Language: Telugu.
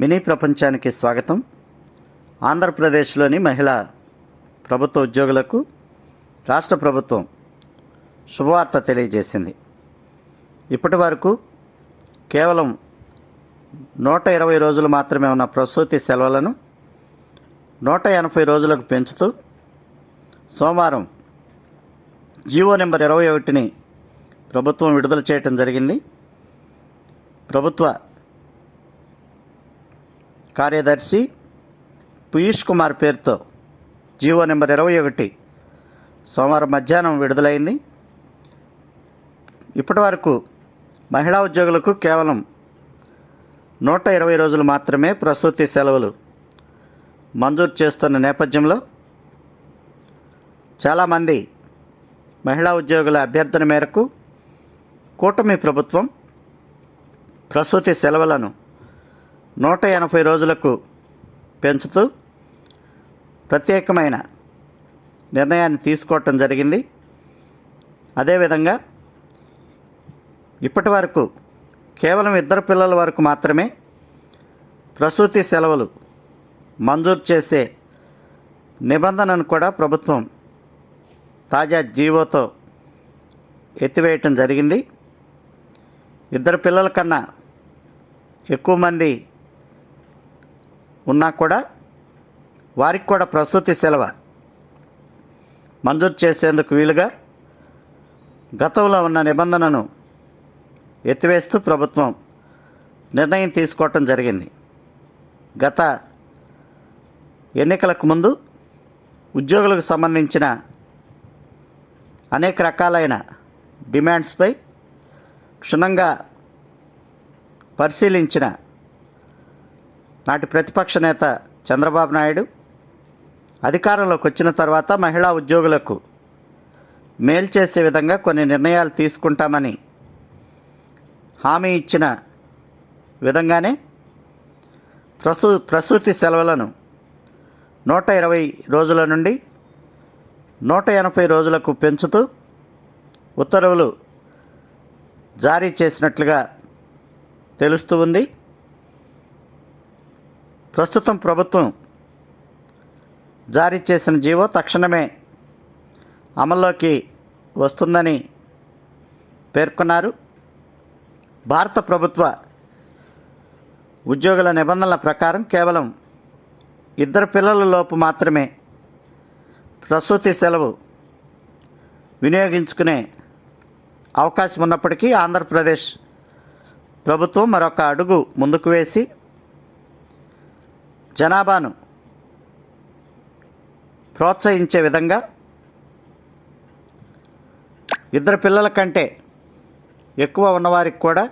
మినీ ప్రపంచానికి స్వాగతం. ఆంధ్రప్రదేశ్లోని మహిళా ప్రభుత్వ ఉద్యోగులకు రాష్ట్ర ప్రభుత్వం శుభవార్త తెలియజేసింది. ఇప్పటి వరకు కేవలం నూట ఇరవై రోజులు మాత్రమే ఉన్న ప్రసూతి సెలవులను నూట ఎనభై రోజులకు పెంచుతూ సోమవారం జీవో నెంబర్ ఇరవై ఒకటిని ప్రభుత్వం విడుదల చేయటం జరిగింది. ప్రభుత్వ కార్యదర్శి పీయూష్ కుమార్ పేరుతో జీవో నెంబర్ ఇరవై ఒకటి. సోమవారం మధ్యాహ్నం విడుదలైంది. ఇప్పటి వరకు మహిళా ఉద్యోగులకు కేవలం నూట ఇరవై రోజులు మాత్రమే ప్రసూతి సెలవులు మంజూరు చేస్తున్న నేపథ్యంలో చాలామంది మహిళా ఉద్యోగుల అభ్యర్థన మేరకు కూటమి ప్రభుత్వం ప్రసూతి సెలవులను నూట ఎనభై రోజులకు పెంచుతూ ప్రత్యేకమైన నిర్ణయాన్ని తీసుకోవటం జరిగింది. అదేవిధంగా ఇప్పటి వరకు కేవలం ఇద్దరు పిల్లల వరకు మాత్రమే ప్రసూతి సెలవులు మంజూరు చేసే నిబంధనను కూడా ప్రభుత్వం తాజా జీవోతో ఎత్తివేయటం జరిగింది. ఇద్దరు పిల్లల కన్నా ఎక్కువ మంది ఉన్నా కూడా వారికి కూడా ప్రసూతి సెలవు మంజూరు చేసేందుకు వీలుగా గతంలో ఉన్న నిబంధనను ఎత్తివేస్తూ ప్రభుత్వం నిర్ణయం తీసుకోవటం జరిగింది. గత ఎన్నికలకు ముందు ఉద్యోగులకు సంబంధించిన అనేక రకాలైన డిమాండ్స్పై క్షుణ్ణంగా పరిశీలించిన నాటి ప్రతిపక్ష నేత చంద్రబాబు నాయుడు అధికారంలోకి వచ్చిన తర్వాత మహిళా ఉద్యోగులకు మేలు చేసే విధంగా కొన్ని నిర్ణయాలు తీసుకుంటామని హామీ ఇచ్చిన విధంగానే ప్రసూ ప్రసూతి సెలవులను నూట ఇరవై రోజుల నుండి నూట ఎనభై రోజులకు పెంచుతూ ఉత్తర్వులు జారీ చేసినట్లుగా తెలుస్తూ ఉంది. ప్రస్తుతం ప్రభుత్వం జారీ చేసిన జీవో తక్షణమే అమల్లోకి వస్తుందని పేర్కొన్నారు. భారత ప్రభుత్వ ఉద్యోగుల నిబంధనల ప్రకారం కేవలం ఇద్దరు పిల్లల లోపు మాత్రమే ప్రసూతి సెలవు వినియోగించుకునే అవకాశం ఉన్నప్పటికీ ఆంధ్రప్రదేశ్ ప్రభుత్వం మరొక అడుగు ముందుకు వేసి జనాభాను ప్రోత్సహించే విధంగా ఇద్దరు పిల్లల కంటే ఎక్కువ ఉన్నవారికి కూడా